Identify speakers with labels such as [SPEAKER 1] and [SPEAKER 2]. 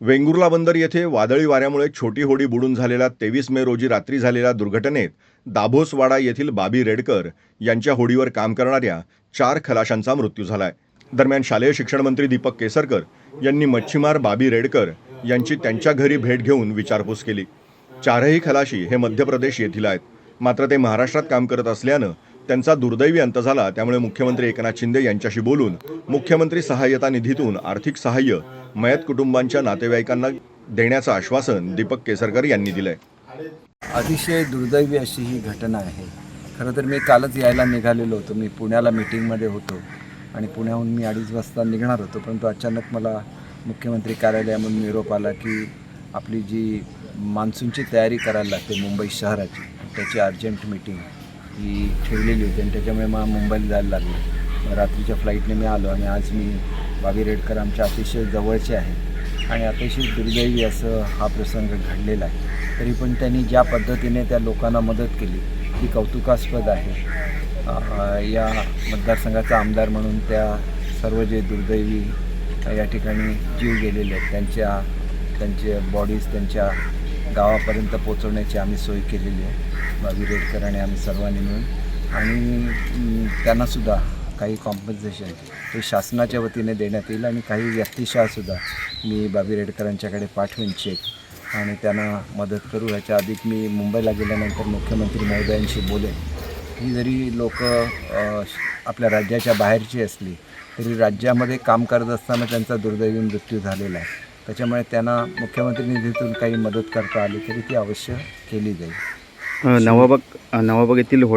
[SPEAKER 1] वेंगुर्ला बंदर येथे वादळी वाऱ्यामुळे छोटी होडी बुडून झालेल्या तेवीस मे रोजी रात्री झालेल्या दुर्घटनेत दाभोसवाडा येथील बाबी रेडकर यांच्या होडीवर काम करणाऱ्या चार खलाशांचा मृत्यू झालाय. दरम्यान शालेय शिक्षण मंत्री दीपक केसरकर यांनी मच्छीमार बाबी रेडकर यांची त्यांच्या घरी भेट घेऊन विचारपूस केली. चारही खलाशी हे मध्य प्रदेश येथील आहेत. मात्र ते महाराष्ट्रात काम करत असल्यानं त्यांचा दुर्दैवी अंत झाला त्यामुळे मुख्यमंत्री एकनाथ शिंदे यांच्याशी बोलून मुख्यमंत्री सहाय्यता निधीतून आर्थिक सहाय्य मयत कुटुंबांच्या नातेवाईकांना देण्याचं आश्वासन दीपक केसरकर यांनी दिलंय.
[SPEAKER 2] अतिशय दुर्दैवी अशी ही घटना आहे. खरं तर मी कालच यायला निघालेलो होतो. मी पुण्याला मीटिंगमध्ये होतो आणि पुण्याहून मी अडीच वाजता निघणार होतो परंतु अचानक मला मुख्यमंत्री कार्यालयामधून निरोप आला की आपली जी मान्सूनची तयारी करायला लागते मुंबई शहराची त्याची अर्जंट मीटिंग ही ठेवलेली होती आणि त्याच्यामुळे मला मुंबईला जायला लागलं. रात्रीच्या फ्लाईटने मी आलो आणि आज मी बाबी रेडकर आमच्या अतिशय जवळचे आहेत आणि अतिशय दुर्दैवी असं हा प्रसंग घडलेला आहे. तरी पण त्यांनी ज्या पद्धतीने त्या लोकांना मदत केली ती कौतुकास्पद आहे. या मतदारसंघाचा आमदार म्हणून त्या सर्व जे दुर्दैवी या ठिकाणी जीव गेलेले आहेत त्यांच्या त्यांचे बॉडीज त्यांच्या गावापर्यंत पोचवण्याची आम्ही सोय केलेली आहे. बाबी रेडकर आणि आम्ही सर्वांनी मिळून. आणि त्यांनासुद्धा काही कॉम्पन्सेशन हे शासनाच्या वतीने देण्यात येईल आणि काही व्यक्तिशःसुद्धा मी बाबी रेडकरांच्याकडे पाठवेन चेक आणि त्यांना मदत करू. ह्याच्या अधिक मी मुंबईला गेल्यानंतर मुख्यमंत्री महोदयांशी बोलेन. ही जरी लोक आपल्या राज्याच्या बाहेरची असली तरी राज्यामध्ये काम करत असताना त्यांचा दुर्दैवी मृत्यू झालेला आहे. त्याच्यामुळे त्यांना मुख्यमंत्री निधीतून काही मदत करता आली तरी ती अवश्य केली जाईल.
[SPEAKER 3] नवाबाग नवाबाग येथील हो